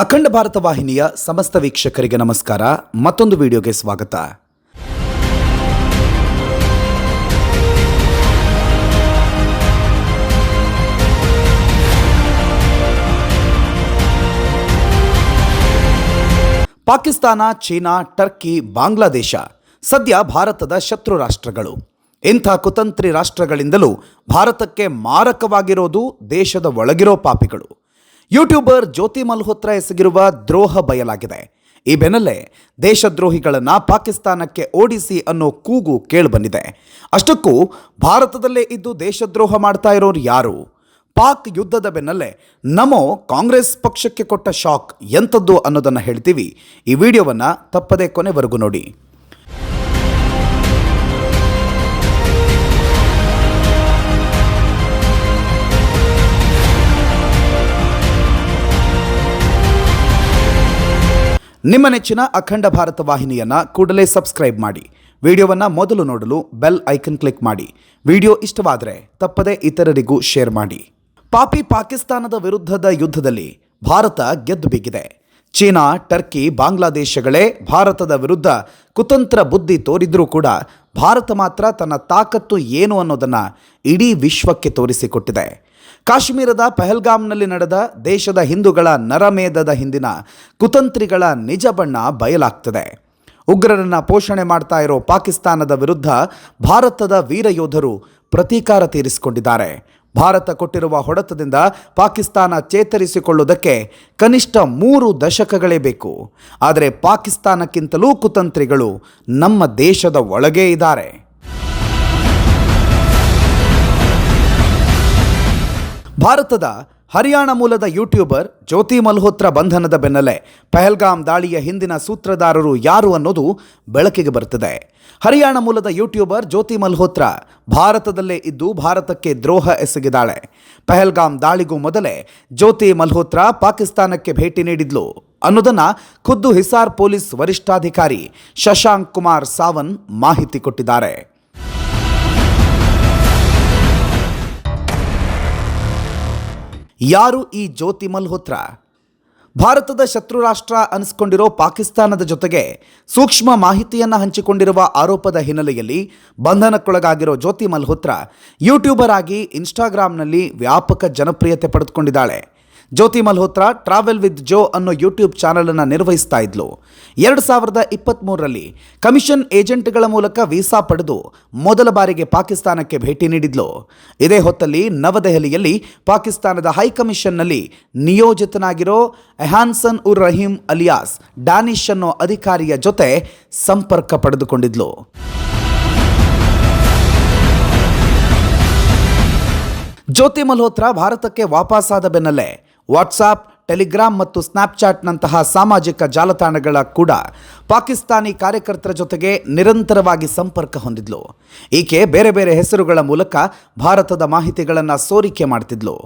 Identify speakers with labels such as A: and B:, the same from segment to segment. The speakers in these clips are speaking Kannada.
A: ಅಖಂಡ ಭಾರತ ವಾಹಿನಿಯ ಸಮಸ್ತ ವೀಕ್ಷಕರಿಗೆ ನಮಸ್ಕಾರ. ಮತ್ತೊಂದು ವಿಡಿಯೋಗೆ ಸ್ವಾಗತ. ಪಾಕಿಸ್ತಾನ, ಚೀನಾ, ಟರ್ಕಿ, ಬಾಂಗ್ಲಾದೇಶ ಸದ್ಯ ಭಾರತದ ಶತ್ರು ರಾಷ್ಟ್ರಗಳು. ಇಂಥ ಕುತಂತ್ರಿ ರಾಷ್ಟ್ರಗಳಿಂದಲೂ ಭಾರತಕ್ಕೆ ಮಾರಕವಾಗಿರೋದು ದೇಶದ ಒಳಗಿರೋ ಪಾಪಿಗಳು. ಯೂಟ್ಯೂಬರ್ ಜ್ಯೋತಿ ಮಲ್ಹೋತ್ರ ಎಸಗಿರುವ ದ್ರೋಹ ಬಯಲಾಗಿದೆ. ಈ ಬೆನ್ನಲ್ಲೇ ದೇಶದ್ರೋಹಿಗಳನ್ನು ಪಾಕಿಸ್ತಾನಕ್ಕೆ ಓಡಿಸಿ ಅನ್ನೋ ಕೂಗು ಕೇಳಿಬಂದಿದೆ. ಅಷ್ಟಕ್ಕೂ ಭಾರತದಲ್ಲೇ ಇದ್ದು ದೇಶದ್ರೋಹ ಮಾಡ್ತಾ ಇರೋರು ಯಾರು? ಪಾಕ್ ಯುದ್ಧದ ಬೆನ್ನಲ್ಲೇ ನಮೋ ಕಾಂಗ್ರೆಸ್ ಪಕ್ಷಕ್ಕೆ ಕೊಟ್ಟ ಶಾಕ್ ಎಂಥದ್ದು ಅನ್ನೋದನ್ನು ಹೇಳ್ತೀವಿ. ಈ ವಿಡಿಯೋವನ್ನು ತಪ್ಪದೇ ಕೊನೆವರೆಗೂ ನೋಡಿ. ನಿಮ್ಮ ನೆಚ್ಚಿನ ಅಖಂಡ ಭಾರತ ವಾಹಿನಿಯನ್ನ ಕೂಡಲೇ ಸಬ್ಸ್ಕ್ರೈಬ್ ಮಾಡಿ. ವಿಡಿಯೋವನ್ನು ಮೊದಲು ನೋಡಲು ಬೆಲ್ ಐಕನ್ ಕ್ಲಿಕ್ ಮಾಡಿ. ವಿಡಿಯೋ ಇಷ್ಟವಾದರೆ ತಪ್ಪದೇ ಇತರರಿಗೂ ಶೇರ್ ಮಾಡಿ. ಪಾಪಿ ಪಾಕಿಸ್ತಾನದ ವಿರುದ್ಧದ ಯುದ್ಧದಲ್ಲಿ ಭಾರತ ಗೆದ್ದು ಬಿಗಿದೆ. ಚೀನಾ, ಟರ್ಕಿ, ಬಾಂಗ್ಲಾದೇಶಗಳೇ ಭಾರತದ ವಿರುದ್ಧ ಕುತಂತ್ರ ಬುದ್ಧಿ ತೋರಿದರೂ ಕೂಡ ಭಾರತ ಮಾತ್ರ ತನ್ನ ತಾಕತ್ತು ಏನು ಅನ್ನೋದನ್ನು ಇಡೀ ವಿಶ್ವಕ್ಕೆ ತೋರಿಸಿಕೊಟ್ಟಿದೆ. ಕಾಶ್ಮೀರದ ಪಹಲ್ಗಾಮ್ನಲ್ಲಿ ನಡೆದ ದೇಶದ ಹಿಂದೂಗಳ ನರಮೇಧದ ಹಿಂದಿನ ಕುತಂತ್ರಿಗಳ ನಿಜ ಬಣ್ಣ ಬಯಲಾಗ್ತದೆ. ಉಗ್ರರನ್ನು ಪೋಷಣೆ ಮಾಡ್ತಾ ಇರೋ ಪಾಕಿಸ್ತಾನದ ವಿರುದ್ಧ ಭಾರತದ ವೀರ ಯೋಧರು ಪ್ರತೀಕಾರ ತೀರಿಸಿಕೊಂಡಿದ್ದಾರೆ. ಭಾರತ ಕೊಟ್ಟಿರುವ ಹೊಡೆತದಿಂದ ಪಾಕಿಸ್ತಾನ ಚೇತರಿಸಿಕೊಳ್ಳುವುದಕ್ಕೆ ಕನಿಷ್ಠ ಮೂರು ದಶಕಗಳೇ ಬೇಕು. ಆದರೆ ಪಾಕಿಸ್ತಾನಕ್ಕಿಂತಲೂ ಕುತಂತ್ರಿಗಳು ನಮ್ಮ ದೇಶದ ಒಳಗೇ ಇದ್ದಾರೆ. ಭಾರತದ ಹರಿಯಾಣ ಮೂಲದ ಯೂಟ್ಯೂಬರ್ ಜ್ಯೋತಿ ಮಲ್ಹೋತ್ರ ಬಂಧನದ ಬೆನ್ನಲ್ಲೇ ಪಹಲ್ಗಾಮ್ ದಾಳಿಯ ಹಿಂದಿನ ಸೂತ್ರಧಾರರು ಯಾರು ಅನ್ನೋದು ಬೆಳಕಿಗೆ ಬರುತ್ತದೆ. ಹರಿಯಾಣ ಮೂಲದ ಯೂಟ್ಯೂಬರ್ ಜ್ಯೋತಿ ಮಲ್ಹೋತ್ರ ಭಾರತದಲ್ಲೇ ಇದ್ದು ಭಾರತಕ್ಕೆ ದ್ರೋಹ ಎಸಗಿದಾಳೆ. ಪಹಲ್ಗಾಮ್ ದಾಳಿಗೂ ಮೊದಲೇ ಜ್ಯೋತಿ ಮಲ್ಹೋತ್ರ ಪಾಕಿಸ್ತಾನಕ್ಕೆ ಭೇಟಿ ನೀಡಿದ್ಲು. ಅನ್ನೋದನ್ನ ಖುದ್ದು ಹಿಸಾರ್ ಪೊಲೀಸ್ ವರಿಷ್ಠಾಧಿಕಾರಿ ಶಶಾಂಕ್ ಕುಮಾರ್ ಸಾವನ್ ಮಾಹಿತಿ ಕೊಟ್ಟಿದ್ದಾರೆ. ಯಾರು ಈ ಜ್ಯೋತಿ ಮಲ್ಹೋತ್ರ? ಭಾರತದ ಶತ್ರು ರಾಷ್ಟ್ರ ಅನಿಸ್ಕೊಂಡಿರೋ ಪಾಕಿಸ್ತಾನದ ಜೊತೆಗೆ ಸೂಕ್ಷ್ಮ ಮಾಹಿತಿಯನ್ನು ಹಂಚಿಕೊಂಡಿರುವ ಆರೋಪದ ಹಿನ್ನೆಲೆಯಲ್ಲಿ ಬಂಧನಕ್ಕೊಳಗಾಗಿರೋ ಜ್ಯೋತಿ ಮಲ್ಹೋತ್ರ ಯೂಟ್ಯೂಬರ್ ಆಗಿ ಇನ್ಸ್ಟಾಗ್ರಾಮ್ನಲ್ಲಿ ವ್ಯಾಪಕ ಜನಪ್ರಿಯತೆ ಪಡೆದುಕೊಂಡಿದ್ದಾಳೆ. Jyoti Malhotra travel with Jo ಅನ್ನೋ ಯೂಟ್ಯೂಬ್ ಚಾನಲನ್ನು ನಿರ್ವಹಿಸ್ತಾ ಇದ್ಲು. ಎರಡು ಸಾವಿರದ ಇಪ್ಪತ್ತ್ಮೂರರಲ್ಲಿ ಕಮಿಷನ್ ಏಜೆಂಟ್ಗಳ ಮೂಲಕ ವೀಸಾ ಪಡೆದು ಮೊದಲ ಬಾರಿಗೆ ಪಾಕಿಸ್ತಾನಕ್ಕೆ ಭೇಟಿ ನೀಡಿದ್ಲು. ಇದೇ ಹೊತ್ತಲ್ಲಿ ನವದೆಹಲಿಯಲ್ಲಿ ಪಾಕಿಸ್ತಾನದ ಹೈಕಮಿಷನ್ನಲ್ಲಿ ನಿಯೋಜಿತನಾಗಿರೋ ಎಹಾನ್ಸನ್ ಉರ್ ರಹೀಂ ಅಲಿಯಾಸ್ ಡ್ಯಾನಿಶ್ ಅನ್ನೋ ಅಧಿಕಾರಿಯ ಜೊತೆ ಸಂಪರ್ಕ ಪಡೆದುಕೊಂಡಿದ್ಲು. ಜ್ಯೋತಿ ಮಲ್ಹೋತ್ರಾ ಭಾರತಕ್ಕೆ ವಾಪಸ್ಸಾದ ಬೆನ್ನಲ್ಲೇ ವಾಟ್ಸಾಪ್, ಟೆಲಿಗ್ರಾಮ್ ಮತ್ತು ಸ್ನ್ಯಾಪ್ಚಾಟ್ನಂತಹ ಸಾಮಾಜಿಕ ಜಾಲತಾಣಗಳ ಕೂಡ ಪಾಕಿಸ್ತಾನಿ ಕಾರ್ಯಕರ್ತರ ಜೊತೆಗೆ ನಿರಂತರವಾಗಿ ಸಂಪರ್ಕ ಹೊಂದಿದ್ಲು. ಈಕೆ ಬೇರೆ ಬೇರೆ ಹೆಸರುಗಳ ಮೂಲಕ ಭಾರತದ ಮಾಹಿತಿಗಳನ್ನು ಸೋರಿಕೆ ಮಾಡ್ತಿದ್ಲು.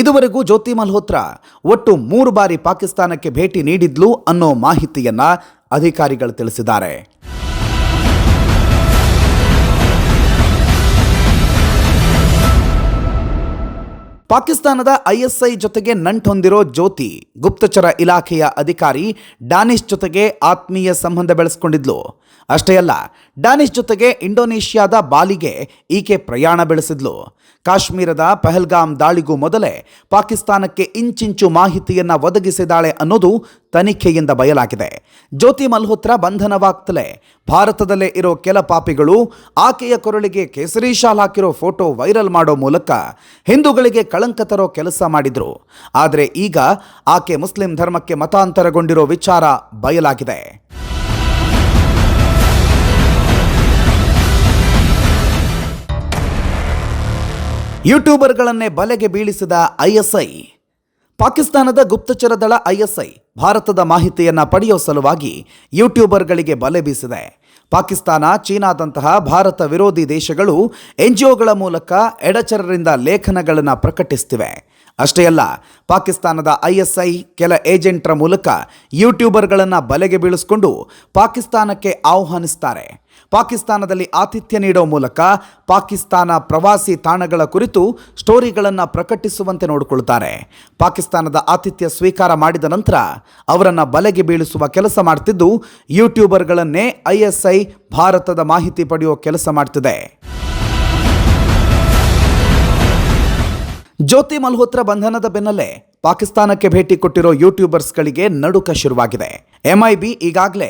A: ಇದುವರೆಗೂ ಜ್ಯೋತಿ ಮಲ್ಹೋತ್ರಾ ಒಟ್ಟು ಮೂರು ಬಾರಿ ಪಾಕಿಸ್ತಾನಕ್ಕೆ ಭೇಟಿ ನೀಡಿದ್ಲು ಅನ್ನೋ ಮಾಹಿತಿಯನ್ನು ಅಧಿಕಾರಿಗಳು ತಿಳಿಸಿದ್ದಾರೆ. ಪಾಕಿಸ್ತಾನದ ಐಎಸ್ಐ ಜೊತೆಗೆ ನಂಟು ಹೊಂದಿರೋ ಜ್ಯೋತಿ ಗುಪ್ತಚರ ಇಲಾಖೆಯ ಅಧಿಕಾರಿ ಡಾನಿಶ್ ಜೊತೆಗೆ ಆತ್ಮೀಯ ಸಂಬಂಧ ಬೆಳೆಸ್ಕೊಂಡಿದ್ಲು. ಅಷ್ಟೇ ಅಲ್ಲ, ಡಾನಿಶ್ ಜೊತೆಗೆ ಇಂಡೋನೇಷ್ಯಾದ ಬಾಲಿಗೆ ಈಕೆ ಪ್ರಯಾಣ ಬೆಳೆಸಿದ್ಲು. ಕಾಶ್ಮೀರದ ಪಹಲ್ಗಾಮ್ ದಾಳಿಗೂ ಮೊದಲೇ ಪಾಕಿಸ್ತಾನಕ್ಕೆ ಇಂಚಿಂಚು ಮಾಹಿತಿಯನ್ನ ಒದಗಿಸಿದಾಳೆ ಅನ್ನೋದು ತನಿಖೆಯಿಂದ ಬಯಲಾಗಿದೆ. ಜ್ಯೋತಿ ಮಲ್ಹೋತ್ರ ಬಂಧನವಾಗ್ತಲೇ. ಭಾರತದಲ್ಲೇ ಇರೋ ಕೆಲ ಪಾಪಿಗಳು ಆಕೆಯ ಕೊರಳಿಗೆ ಕೇಸರಿ ಶಾಲ್ ಹಾಕಿರೋ ಫೋಟೋ ವೈರಲ್ ಮಾಡೋ ಮೂಲಕ ಹಿಂದೂಗಳಿಗೆ ಕಳಂಕ ತರೋ ಕೆಲಸ ಮಾಡಿದ್ರು. ಆದರೆ ಈಗ ಆಕೆ ಮುಸ್ಲಿಂ ಧರ್ಮಕ್ಕೆ ಮತಾಂತರಗೊಂಡಿರೋ ವಿಚಾರ ಬಯಲಾಗಿದೆ. ಯೂಟ್ಯೂಬರ್ಗಳನ್ನೇ ಬಲೆಗೆ ಬೀಳಿಸಿದ ಐಎಸ್ಐ ಪಾಕಿಸ್ತಾನದ ಗುಪ್ತಚರ ದಳ ಐಎಸ್ಐ ಭಾರತದ ಮಾಹಿತಿಯನ್ನು ಪಡೆಯೋ ಸಲುವಾಗಿ ಯೂಟ್ಯೂಬರ್ಗಳಿಗೆ ಬಲೆ ಬೀಸಿದೆ. ಪಾಕಿಸ್ತಾನ, ಚೀನಾದಂತಹ ಭಾರತ ವಿರೋಧಿ ದೇಶಗಳು ಎನ್ಜಿಒಗಳ ಮೂಲಕ ಎಡಚರರಿಂದ ಲೇಖನಗಳನ್ನು ಪ್ರಕಟಿಸ್ತಿವೆ. ಅಷ್ಟೇ ಅಲ್ಲ, ಪಾಕಿಸ್ತಾನದ ಐಎಸ್ಐ ಕೆಲ ಏಜೆಂಟ್ರ ಮೂಲಕ ಯೂಟ್ಯೂಬರ್ಗಳನ್ನು ಬಲೆಗೆ ಬೀಳಿಸಿಕೊಂಡು ಪಾಕಿಸ್ತಾನಕ್ಕೆ ಆಹ್ವಾನಿಸ್ತಾರೆ. ಪಾಕಿಸ್ತಾನದಲ್ಲಿ ಆತಿಥ್ಯ ನೀಡೋ ಮೂಲಕ ಪಾಕಿಸ್ತಾನ ಪ್ರವಾಸಿ ತಾಣಗಳ ಕುರಿತು ಸ್ಟೋರಿಗಳನ್ನು ಪ್ರಕಟಿಸುವಂತೆ ನೋಡಿಕೊಳ್ತಾರೆ ಪಾಕಿಸ್ತಾನದ ಆತಿಥ್ಯ ಸ್ವೀಕಾರ ಮಾಡಿದ ನಂತರ ಅವರನ್ನು ಬಲೆಗೆ ಬೀಳಿಸುವ ಕೆಲಸ ಮಾಡ್ತಿದ್ದು ಯೂಟ್ಯೂಬರ್ಗಳನ್ನೇ ಐಎಸ್ಐ ಭಾರತದ ಮಾಹಿತಿ ಪಡೆಯುವ ಕೆಲಸ ಮಾಡ್ತಿದೆ. ಜ್ಯೋತಿ ಮಲ್ಹೋತ್ರ ಬಂಧನದ ಬೆನ್ನಲ್ಲೇ ಪಾಕಿಸ್ತಾನಕ್ಕೆ ಭೇಟಿ ಕೊಟ್ಟಿರೋ ಯೂಟ್ಯೂಬರ್ಸ್ಗಳಿಗೆ ನಡುಕ ಶುರುವಾಗಿದೆ. ಎಂಐಬಿ ಈಗಾಗಲೇ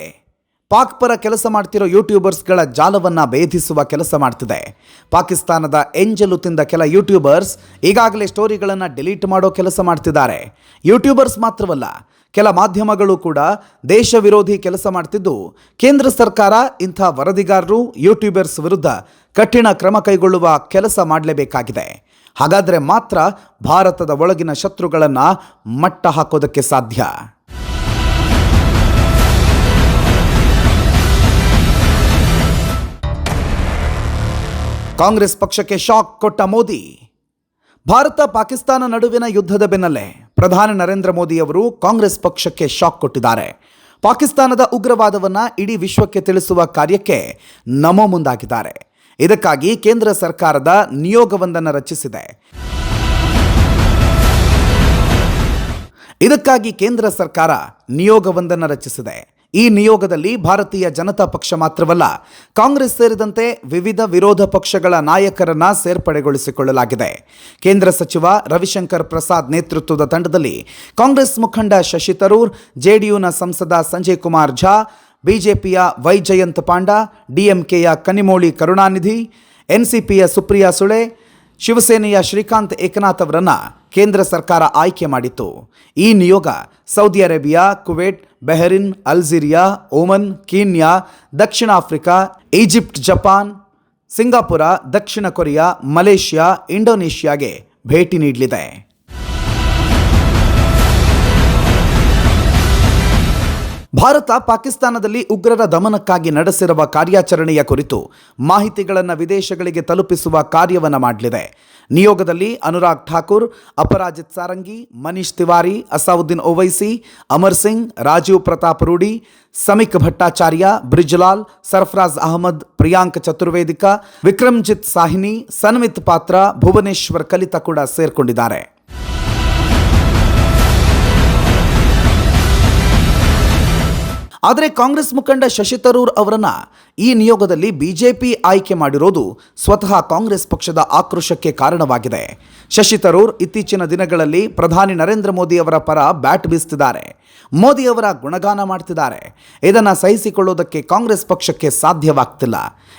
A: ಪಾಕ್ ಪರ ಕೆಲಸ ಮಾಡ್ತಿರೋ ಯೂಟ್ಯೂಬರ್ಸ್ಗಳ ಜಾಲವನ್ನ ಭೇದಿಸುವ ಕೆಲಸ ಮಾಡ್ತಿದೆ. ಪಾಕಿಸ್ತಾನದ ಎಂಜಲು ತಿಂದ ಕೆಲ ಯೂಟ್ಯೂಬರ್ಸ್ ಈಗಾಗಲೇ ಸ್ಟೋರಿಗಳನ್ನು ಡಿಲೀಟ್ ಮಾಡೋ ಕೆಲಸ ಮಾಡ್ತಿದ್ದಾರೆ. ಯೂಟ್ಯೂಬರ್ಸ್ ಮಾತ್ರವಲ್ಲ, ಕೆಲ ಮಾಧ್ಯಮಗಳು ಕೂಡ ದೇಶ ವಿರೋಧಿ ಕೆಲಸ ಮಾಡ್ತಿದ್ದು. ಕೇಂದ್ರ ಸರ್ಕಾರ ಇಂಥ ವರದಿಗಾರರು, ಯೂಟ್ಯೂಬರ್ಸ್ ವಿರುದ್ಧ ಕಠಿಣ ಕ್ರಮ ಕೈಗೊಳ್ಳುವ ಕೆಲಸ ಮಾಡಲೇಬೇಕಾಗಿದೆ. ಹಾಗಾದರೆ ಮಾತ್ರ ಭಾರತದ ಒಳಗಿನ ಶತ್ರುಗಳನ್ನು ಮಟ್ಟ ಹಾಕೋದಕ್ಕೆ ಸಾಧ್ಯ. ಕಾಂಗ್ರೆಸ್ ಪಕ್ಷಕ್ಕೆ ಶಾಕ್ ಕೊಟ್ಟ ಮೋದಿ. ಭಾರತ ಪಾಕಿಸ್ತಾನ ನಡುವಿನ ಯುದ್ಧದ ಬೆನ್ನಲ್ಲೇ ಪ್ರಧಾನಿ ನರೇಂದ್ರ ಮೋದಿ ಅವರು ಕಾಂಗ್ರೆಸ್ ಪಕ್ಷಕ್ಕೆ ಶಾಕ್ ಕೊಟ್ಟಿದ್ದಾರೆ. ಪಾಕಿಸ್ತಾನದ ಉಗ್ರವಾದವನ್ನು ಇಡೀ ವಿಶ್ವಕ್ಕೆ ತಿಳಿಸುವ ಕಾರ್ಯಕ್ಕೆ ನಮೋ ಮುಂದಾಗಿದ್ದಾರೆ. ಇದಕ್ಕಾಗಿ ಕೇಂದ್ರ ಸರ್ಕಾರದ ನಿಯೋಗವೊಂದನ್ನು ರಚಿಸಿದೆ. ಇದಕ್ಕಾಗಿ ಕೇಂದ್ರ ಸರ್ಕಾರ ನಿಯೋಗವೊಂದನ್ನು ರಚಿಸಿದೆ. ಈ ನಿಯೋಗದಲ್ಲಿ ಭಾರತೀಯ ಜನತಾ ಪಕ್ಷ ಮಾತ್ರವಲ್ಲ, ಕಾಂಗ್ರೆಸ್ ಸೇರಿದಂತೆ ವಿವಿಧ ವಿರೋಧ ಪಕ್ಷಗಳ ನಾಯಕರನ್ನ ಸೇರ್ಪಡೆಗೊಳಿಸಿಕೊಳ್ಳಲಾಗಿದೆ. ಕೇಂದ್ರ ಸಚಿವ ರವಿಶಂಕರ್ ಪ್ರಸಾದ್ ನೇತೃತ್ವದ ತಂಡದಲ್ಲಿ ಕಾಂಗ್ರೆಸ್ ಮುಖಂಡ ಶಶಿ ತರೂರ್, ಜೆಡಿಯುನ ಸಂಸದ ಸಂಜಯ್ ಕುಮಾರ್ ಝಾ ಬಿಜೆಪಿಯ ವೈ ಜಯಂತ್ ಪಾಂಡಾ, ಡಿಎಂಕೆಯ ಕನಿಮೋಳಿ ಕರುಣಾನಿಧಿ, ಎನ್ಸಿಪಿಯ ಸುಪ್ರಿಯಾ ಸುಳೆ, ಶಿವಸೇನೆಯ ಶ್ರೀಕಾಂತ್ ಏಕನಾಥ್ ಅವರನ್ನು ಕೇಂದ್ರ ಸರ್ಕಾರ ಆಯ್ಕೆ ಮಾಡಿತ್ತು. ಈ ನಿಯೋಗ Saudi Arabia Kuwait Bahrain, Algeria Oman Kenya, ದಕ್ಷಿಣ ಆಫ್ರಿಕಾ, ಈಜಿಪ್ಟ್, ಜಪಾನ್, ಸಿಂಗಾಪುರ, ದಕ್ಷಿಣ ಕೊರಿಯಾ, ಮಲೇಷ್ಯಾ, ಇಂಡೋನೇಷ್ಯಾಗೆ ಭೇಟಿ ನೀಡಲಿದೆ. ಭಾರತ ಪಾಕಿಸ್ತಾನದಲ್ಲಿ ಉಗ್ರರ ದಮನಕ್ಕಾಗಿ ನಡೆಸಿರುವ ಕಾರ್ಯಾಚರಣೆಯ ಕುರಿತು ಮಾಹಿತಿಗಳನ್ನು ವಿದೇಶಗಳಿಗೆ ತಲುಪಿಸುವ ಕಾರ್ಯವನ್ನು ಮಾಡಲಿದೆ. ನಿಯೋಗದಲ್ಲಿ ಅನುರಾಗ್ ಠಾಕೂರ್, ಅಪರಾಜಿತ್ ಸಾರಂಗಿ, ಮನೀಶ್ ತಿವಾರಿ, ಅಸಾವುದ್ದೀನ್ ಓವೈಸಿ, ಅಮರ್ ಸಿಂಗ್, ರಾಜೀವ್ ಪ್ರತಾಪ್ ರೂಢಿ ಸಮಿಕ್ ಭಟ್ಟಾಚಾರ್ಯ, ಬ್ರಿಜ್ಲಾಲ್, ಸರ್ಫರಾಜ್ ಅಹಮದ್, ಪ್ರಿಯಾಂಕ್ ಚತುರ್ವೇದಿಕ, ವಿಕ್ರಮ್ಜಿತ್ ಸಾಹಿನಿ ಸನ್ಮಿತ್ ಪಾತ್ರ, ಭುವನೇಶ್ವರ್ ಕಲಿತ ಕೂಡ ಸೇರ್ಕೊಂಡಿದ್ದಾರೆ. ಆದರೆ ಕಾಂಗ್ರೆಸ್ ಮುಖಂಡ ಶಶಿ ತರೂರ್ ಅವರನ್ನ ಈ ನಿಯೋಗದಲ್ಲಿ ಬಿಜೆಪಿ ಆಯ್ಕೆ ಮಾಡಿರೋದು ಸ್ವತಃ ಕಾಂಗ್ರೆಸ್ ಪಕ್ಷದ ಆಕ್ರೋಶಕ್ಕೆ ಕಾರಣವಾಗಿದೆ. ಶಶಿ ತರೂರ್ ಇತ್ತೀಚಿನ ದಿನಗಳಲ್ಲಿ ಪ್ರಧಾನಿ ನರೇಂದ್ರ ಮೋದಿ ಅವರ ಪರ ಬ್ಯಾಟ್ ಬೀಸ್ತಿದ್ದಾರೆ. ಮೋದಿ ಅವರ ಗುಣಗಾನ ಮಾಡ್ತಿದ್ದಾರೆ. ಇದನ್ನು ಸಹಿಸಿಕೊಳ್ಳುವುದಕ್ಕೆ ಕಾಂಗ್ರೆಸ್ ಪಕ್ಷಕ್ಕೆ ಸಾಧ್ಯವಾಗ್ತಿಲ್ಲ.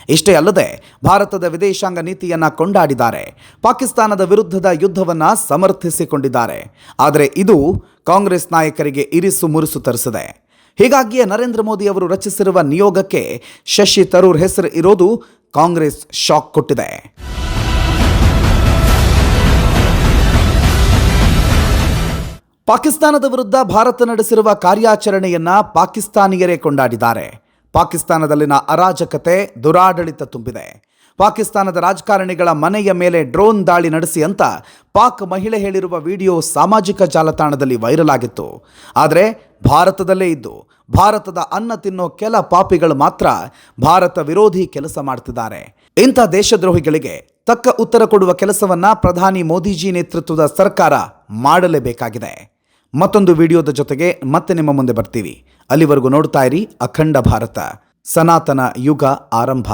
A: ಇಷ್ಟೇ ಅಲ್ಲದೆ ಭಾರತದ ವಿದೇಶಾಂಗ ನೀತಿಯನ್ನ ಕೊಂಡಾಡಿದ್ದಾರೆ. ಪಾಕಿಸ್ತಾನದ ವಿರುದ್ಧದ ಯುದ್ಧವನ್ನ ಸಮರ್ಥಿಸಿಕೊಂಡಿದ್ದಾರೆ. ಆದರೆ ಇದು ಕಾಂಗ್ರೆಸ್ ನಾಯಕರಿಗೆ ಇರಿಸು ಮುರುಸು ತರಿಸಿದೆ. ಹೀಗಾಗಿಯೇ ನರೇಂದ್ರ ಮೋದಿ ಅವರು ರಚಿಸಿರುವ ನಿಯೋಗಕ್ಕೆ ಶಶಿ ತರೂರ್ ಹೆಸರು ಇರೋದು ಕಾಂಗ್ರೆಸ್ ಶಾಕ್ ಕೊಟ್ಟಿದೆ. ಪಾಕಿಸ್ತಾನದ ವಿರುದ್ಧ ಭಾರತ ನಡೆಸಿರುವ ಕಾರ್ಯಾಚರಣೆಯನ್ನ ಪಾಕಿಸ್ತಾನಿಯರೇ ಕೊಂಡಾಡಿದ್ದಾರೆ. ಪಾಕಿಸ್ತಾನದಲ್ಲಿನ ಅರಾಜಕತೆ ದುರಾಡಳಿತ ತುಂಬಿದೆ. ಪಾಕಿಸ್ತಾನದ ರಾಜಕಾರಣಿಗಳ ಮನೆಯ ಮೇಲೆ ಡ್ರೋನ್ ದಾಳಿ ನಡೆಸಿ ಅಂತ ಪಾಕ್ ಮಹಿಳೆ ಹೇಳಿರುವ ವಿಡಿಯೋ ಸಾಮಾಜಿಕ ಜಾಲತಾಣದಲ್ಲಿ ವೈರಲ್ ಆಗಿತ್ತು. ಆದರೆ ಭಾರತದಲ್ಲೇ ಇದ್ದು, ಭಾರತದ ಅನ್ನ ತಿನ್ನೋ ಕೆಲ ಪಾಪಿಗಳು ಮಾತ್ರ ಭಾರತ ವಿರೋಧಿ ಕೆಲಸ ಮಾಡ್ತಿದ್ದಾರೆ. ಇಂಥ ದೇಶದ್ರೋಹಿಗಳಿಗೆ ತಕ್ಕ ಉತ್ತರ ಕೊಡುವ ಕೆಲಸವನ್ನ ಪ್ರಧಾನಿ ಮೋದಿಜಿ ನೇತೃತ್ವದ ಸರ್ಕಾರ ಮಾಡಲೇಬೇಕಾಗಿದೆ. ಮತ್ತೊಂದು ವಿಡಿಯೋದ ಜೊತೆಗೆ ಮತ್ತೆ ನಿಮ್ಮ ಮುಂದೆ ಬರ್ತೀವಿ. ಅಲ್ಲಿವರೆಗೂ ನೋಡ್ತಾ ಇರಿ ಅಖಂಡ ಭಾರತ. ಸನಾತನ ಯುಗ ಆರಂಭ.